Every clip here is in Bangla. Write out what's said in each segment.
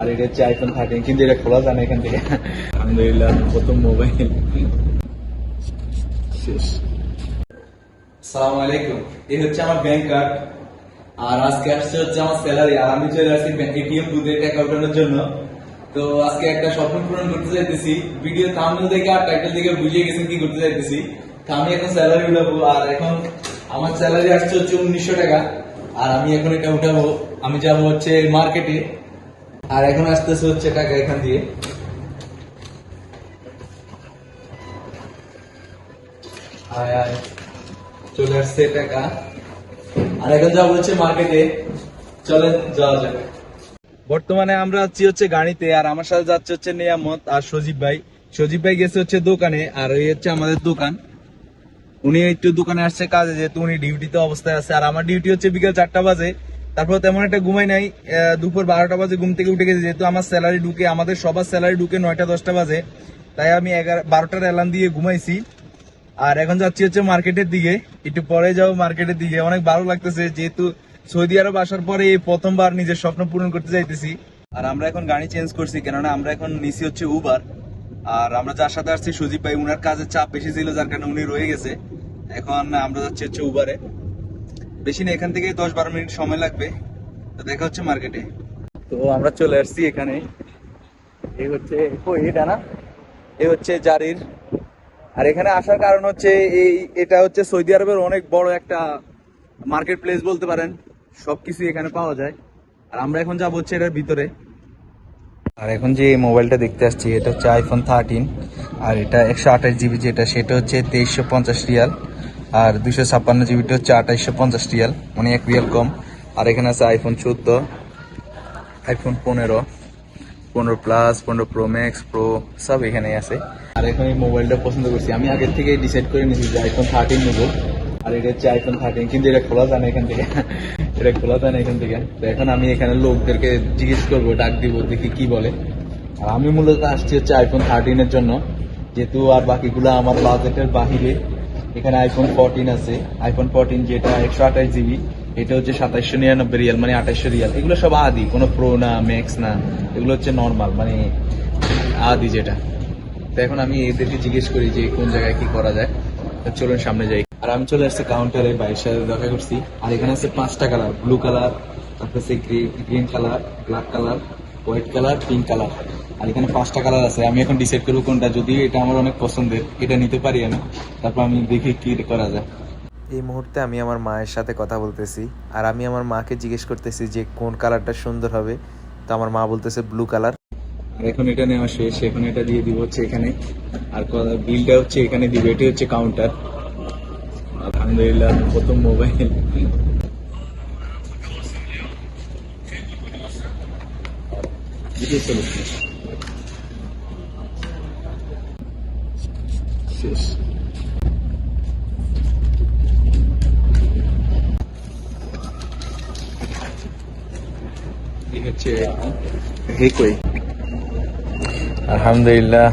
আর এটা হচ্ছে আইফোন থার্টিন কিন্তু এটা খোলা যায় না এখান থেকে। আলহামদুলিল্লাহ, প্রথম মোবাইল শেষ। সালাম আলাইকুম। এই হচ্ছে আমার ব্যাংক কার্ড আর আজকে আসছে হচ্ছে আমার স্যালারি আর আমি চলে আসছি এটিএম বুথে টাকা জন্য। তো আজকে একটা স্বপ্ন পূরণ করতে চাইতেছি। ভিডিও থামনেল দেখে আর টাইটেল দেখে বুঝিয়ে গেছেন কি করতে চাইতেছি। তো আমি এখন স্যালারি উঠাবো। আর এখন আমার স্যালারি আসছে হচ্ছে উনিশশো টাকা। আর আমি এখন এটা উঠাবো। আমি যাব হচ্ছে মার্কেটে আর এখন আসতেছে হচ্ছে টাকা এখান দিয়ে। চলে আসছে টাকা। আর এখন যাব হচ্ছে মার্কেটে চলেন যাওয়া যাবে বর্তমানে আমরা আছি হচ্ছে গাড়িতে, আর আমার সাথে যাচ্ছে হচ্ছে নিয়ামত আর সজীব ভাই। সজীব ভাই গেছে হচ্ছে দোকানে, আর এই হচ্ছে আমাদের দোকান। উনি একটু দোকানে আসছে কাজে, যেহেতু উনি ডিউটিতে অবস্থায় আছে। আর আমার ডিউটি হচ্ছে বিকেল চারটা বাজে। তারপর তেমন একটা ঘুমাই নাই দুপুর বারোটা বাজে ঘুম থেকে উঠে গেছে, যেহেতু আমার স্যালারি ঢুকে, আমাদের সবার স্যালারি ঢুকে নয়টা দশটা বাজে, তাই আমি এগারো, বারোটার অ্যালার্ম দিয়ে ঘুমাইছি। আর এখন যাচ্ছি হচ্ছে মার্কেটের দিকে, একটু পরে যাব মার্কেটের দিকে, অনেক ভালো লাগতেছে, যেহেতু সৌদি আরব আসার পরে এই প্রথমবার নিজের স্বপ্ন পূরণ করতে যাইতেছি। আর আমরা এখন গাড়ি চেঞ্জ করছি, কেননা আমরা এখন নিছি হচ্ছে উবার আর আমরা যার সাথে আসছি সুদীপ ভাই, উনার কাজের চাপ বেশি ছিল, যার কারণে উনি রয়ে গেছে। এখন আমরা যাচ্ছি হচ্ছে উবারে বেশি না, এখান থেকে দশ বারো মিনিট সময় লাগবে। দেখা হচ্ছে মার্কেটে। তো আমরা চলে আসছি এখানে। এই হচ্ছে এটা না? এই হচ্ছে জারির। আর এখানে আসার কারণ হচ্ছে এই, এটা হচ্ছে সৌদি আরবের অনেক বড় একটা মার্কেট প্লেস বলতে পারেন। সবকিছু এখানে পাওয়া যায়। আর আমরা এখন যাব হচ্ছে এটার ভিতরে। আর এখন যে মোবাইলটা দেখতে আসছি, এটা হচ্ছে আইফোন থার্টিন আর এটা একশো আঠাশ জিবি যেটা, সেটা হচ্ছে তেইশশো পঞ্চাশ রিয়াল। আর দুশো ছাপ্পান্ন জিবিটা হচ্ছে আঠাইশশো পঞ্চাশ রিয়াল মানে এক রিয়াল কম। আর এখানে আছে আইফোন চোদ্দ আইফোন পনেরো পনেরো প্লাস পনেরো প্রো ম্যাক্স প্রো সব এখানে আছে। আর এখন এই মোবাইলটা পছন্দ করছি। আমি আগের থেকে ডিসাইড করে নিয়েছি যে আইফোন থার্টিন নেব। আর এটা হচ্ছে আইফোন থার্টিন কিন্তু এটা খোলা যায় না এখান থেকে। এটা খোলা যায় না এখান থেকে। তো এখন আমি এখানে লোকদেরকে জিজ্ঞেস করব, ডাক দিব, দেখি কি বলে। আর আমি মূলত আসছি হচ্ছে আইফোন থার্টিনের জন্য। যেহেতু আর বাকিগুলো আমার বাজেটের বাহিরে। এখানে আইফোন ফোরটিন আছে। আইফোন ফোরটিন যেটা একশো আঠাশ জিবি এটা হচ্ছে সাতাইশশো নিরানব্বই রিয়াল মানে আঠাইশশো রিয়াল। এগুলো সব আদি, কোনো প্রো না ম্যাক্স না। এগুলো হচ্ছে নর্মাল মানে আদি যেটা। তো এখন আমি এদেরকে জিজ্ঞেস করি যে কোন জায়গায় কি করা যায়। চলুন সামনে যাই। আর আমি চলে আসছি কাউন্টারে বাইরের সাথে দেখা করছি। আর এখানে আছে পাঁচটা কালার ব্লু কালার তারপর green colour black colour white colour pink colour আর এখানে পাঁচটা কালার আছে। আমি এখন ডিসাইড করব কোনটা। যদি এটা আমার অনেক পছন্দের এটা নিতে পারি আমি। তারপর আমি দেখি কি করা যায়। এই মুহূর্তে আমি আমার মায়ের সাথে কথা বলতেছি। আর আমি আমার মাকে জিজ্ঞেস করতেছি যে কোন কালারটা সুন্দর হবে। তো আমার মা বলতেছে ব্লু কালার এখন এটা নেওয়া শেষ। এখন এটা দিয়ে দিব হচ্ছে এখানে। আর বিলটা হচ্ছে এখানে দিবে। এটি হচ্ছে কাউন্টার আলহামদুলিল্লাহ প্রথম মোবাইল শেষ আলহামদুলিল্লাহ।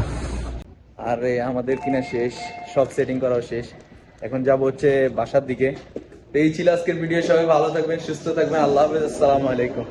আরে আমাদের কিনা শেষ। সব সেটিং করা শেষ। এখন যাব হচ্ছে বাসার দিকে। এই ছিল আজকের ভিডিও সবাই ভালো থাকবেন সুস্থ থাকবেন। আল্লাহ হাফেজ। আসসালামু আলাইকুম।